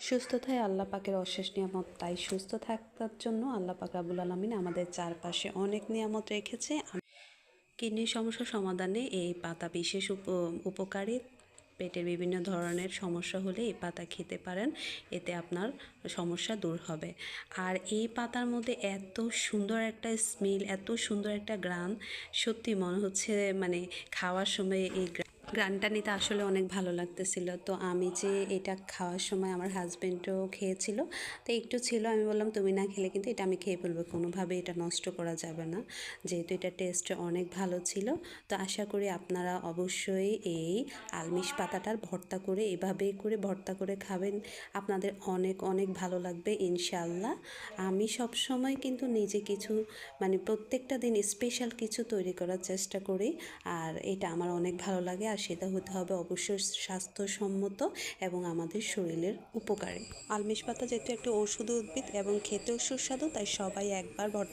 সুস্থতায় আল্লাহ পাকের অশেষ নিয়ামত। তাই সুস্থ থাকার জন্য আল্লাহ পাক রাবুল আলমিন আমাদের চারপাশে অনেক নিয়ামত রেখেছে। কিডনির সমস্যা সমাধানে এই পাতা বিশেষ উপ- উপকারী। পেটের বিভিন্ন ধরনের সমস্যা হলে এই পাতা খেতে পারেন, এতে আপনার সমস্যা দূর হবে। আর এই পাতার মধ্যে এত সুন্দর একটা স্মেল এত সুন্দর একটা গ্রান, সত্যি মনে হচ্ছে মানে খাওয়ার সময় এই গ্রানটা নিতে আসলে অনেক ভালো লাগতেছিল। তো আমি যে এটা খাওয়ার সময় আমার হাজব্যান্ডও খেয়েছিল। তো একটু ছিল, আমি বললাম, তুমি না খেলে কিন্তু এটা আমি খেয়ে ফেলব। কোনোভাবে এটা নষ্ট করা যাবে না। যেহেতু এটা টেস্ট অনেক ভালো ছিল। তো আশা করি আপনারা অবশ্যই এই আলমিশ পাতাটার ভর্তা করে এভাবে করে ভর্তা করে খাবেন। আপনাদের অনেক অনেক ভালো লাগবে ইনশাল্লাহ আমি সব সময় কিন্তু নিজে কিছু মানে প্রত্যেকটা দিন স্পেশাল কিছু তৈরি করার চেষ্টা করি। আর এটা আমার অনেক ভালো লাগে। আর সেটা হতে হবে অবশ্যই স্বাস্থ্যসম্মত এবং আমাদের শরীরের উপকারে। আলমিশ পাতা যেহেতু একটি ওষুধ উদ্ভিদ এবং খেতেও সুস্বাদু, তাই সবাই একবার